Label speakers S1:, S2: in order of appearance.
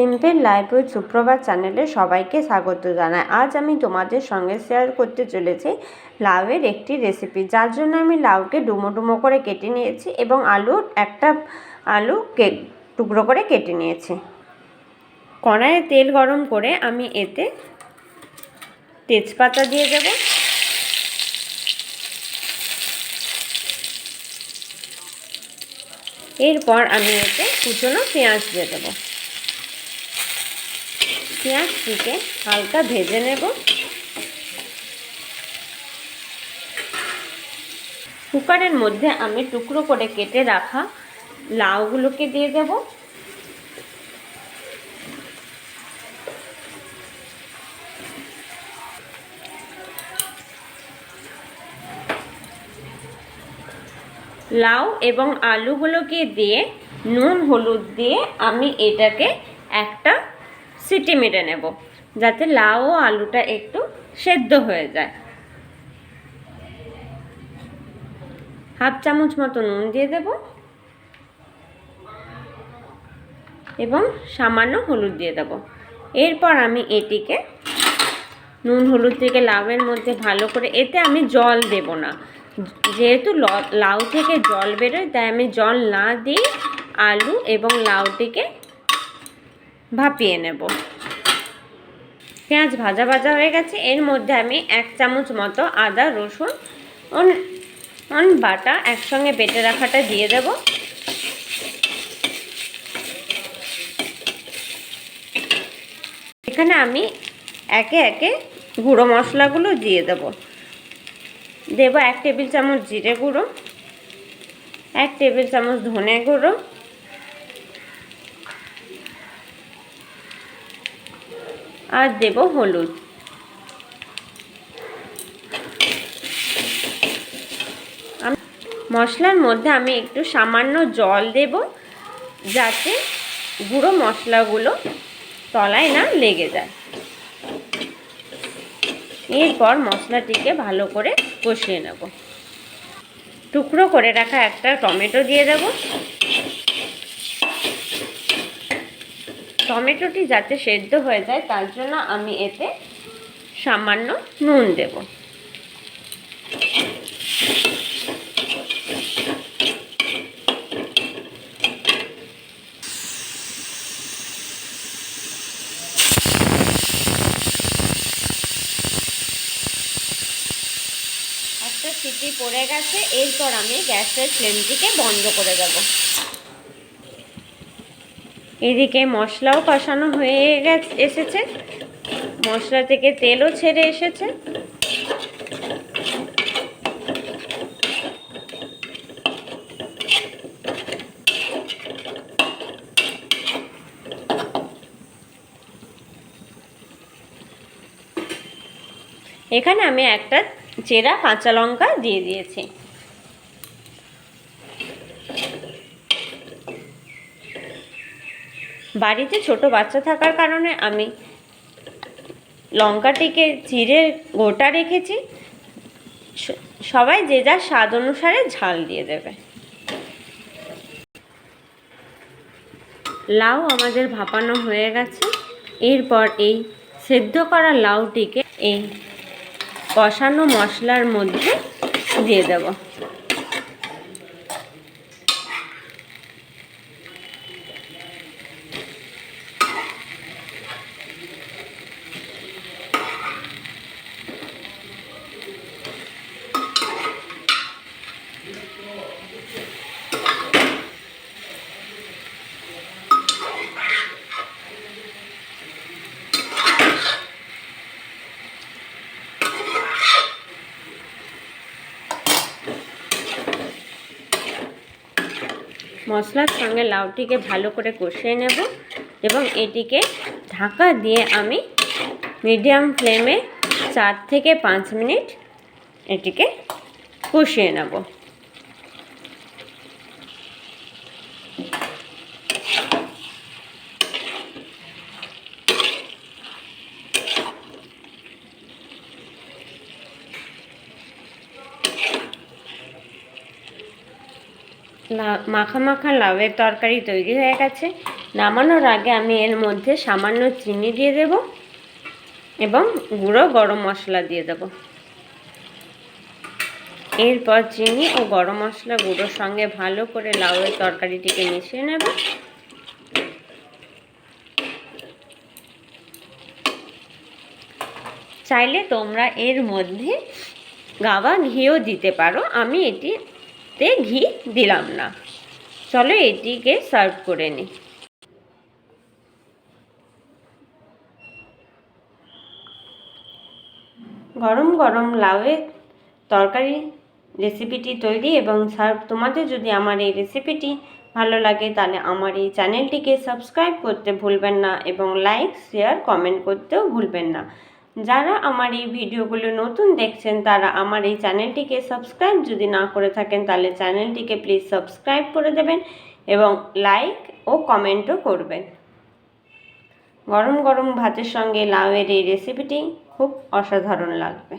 S1: Simple life with সুপ্রভাত চ্যানেলে সবাইকে স্বাগত জানাই। আজ আমি তোমাদের সঙ্গে শেয়ার করতে চলেছি লাউয়ের একটি রেসিপি যার জন্য আমি লাউকে ডুমো ডুমো করে কেটে নিয়েছি এবং আলু একটা আলু কে টুকরো করে কেটে নিয়েছি। কড়াইয়ে তেল গরম করে আমি এতে তেজপাতা দিয়ে দেবো। এরপর আমি এতে কুচনো পেঁয়াজ দিয়ে দেবো। পেঁয়াজটিকে হালকা ভেজে নেব। কুকারের মধ্যে আমি টুকরো করে কেটে রাখা লাউগুলোকে দিয়ে দেব। লাউ এবং আলুগুলোকে দিয়ে নুন, হলুদ দিয়ে আমি এটাকে একটা সিটি মেরে নেব, যাতে লাউ ও আলুটা একটু সেদ্ধ হয়ে যায়। হাফ চামচ মতো নুন দিয়ে দেব এবং সামান্য হলুদ দিয়ে দেব। এরপর আমি এটিকে নুন হলুদ থেকে লাউয়ের মধ্যে ভালো করে, এতে আমি জল দেব না। যেহেতু লাউ থেকে জল বেরোয়, তাই আমি জল না দিয়ে আলু এবং লাউটিকে ভাপিয়ে নেব। পেঁয়াজ ভাজা ভাজা হয়ে গেছে। এর মধ্যে আমি এক চামচ মতো আদা, রসুন, অন বাটা একসঙ্গে বেটে রাখাটা দিয়ে দেব। এখানে আমি একে একে গুঁড়ো মশলাগুলো দিয়ে দেব। দেব এক টেবিল চামচ জিরে গুঁড়ো, এক টেবিল চামচ ধনে গুঁড়ো আর দেব হলুদ। মশলার মধ্যে আমি একটু সামান্য জল দেব, যাতে গুঁড়ো মশলাগুলো তলায় না লেগে যায়। এরপর মশলাটিকে ভালো করে কষিয়ে নেব। টুকরো করে রাখা একটা টমেটো দিয়ে দেব। টমেটোটি যাতে সেদ্ধ হয়ে যায়, তার জন্য আমি এতে সামান্য নুন দেব। একটা সিটি পড়ে গেছে, এরপর আমি গ্যাসের ফ্লেমটিকে বন্ধ করে দেবো। এদিকে মশলাও কষানো হয়ে গেছে, এসেছে। মশলা থেকে তেলও ছেড়ে এসেছে। এখানে আমি একটা চেরা কাঁচা লঙ্কা দিয়ে দিয়েছি। বাড়িতে ছোট বাচ্চা থাকার কারণে আমি লঙ্কাটিকে চিড়ে গোটা রেখেছি। সবাই যে যার স্বাদ অনুসারে ঝাল দিয়ে দেবে। লাউ আমাদের ভাপানো হয়ে গেছে। এরপর এই সেদ্ধ করা লাউটিকে এই কষানো মশলার মধ্যে দিয়ে দেবো। মশলার সঙ্গে লাউটিকে ভালো করে কষিয়ে নেব এবং এটিকে ঢাকা দিয়ে আমি মিডিয়াম ফ্লেমে চার থেকে পাঁচ মিনিট এটিকে কষিয়ে নেব। মাখা মাখা লাউয়ের তরকারি তৈরি হয়ে গেছে। নামানোর আগে আমি এর মধ্যে সামান্য চিনি দিয়ে দেব এবং গুঁড়ো গরম মশলা দিয়ে দেব। এরপর চিনি ও গরম মশলা গুঁড়োর সঙ্গে ভালো করে লাউয়ের তরকারিটিকে মিশিয়ে নেব। চাইলে তোমরা এর মধ্যে গাওয়া ঘিও দিতে পারো। আমি এটিতে ঘি দিলাম না। চলো এটিকে সার্ভ করে নিই গরম গরম লাউয়ের তরকারি রেসিপিটি তৈরি এবং সার্ভ। তোমাদের যদি আমার এই রেসিপিটি ভালো লাগে, তাহলে আমার এই চ্যানেলটিকে সাবস্ক্রাইব করতে ভুলবেন না এবং লাইক, শেয়ার, কমেন্ট করতেও ভুলবেন না। যারা আমার এই ভিডিওগুলো নতুন দেখছেন, তারা আমার এই চ্যানেলটিকে সাবস্ক্রাইব যদি না করে থাকেন, তাহলে চ্যানেলটিকে প্লিজ সাবস্ক্রাইব করে দেবেন এবং লাইক ও কমেন্টও করবেন। গরম গরম ভাতের সঙ্গে লাউয়ের এই রেসিপিটি খুব অসাধারণ লাগবে।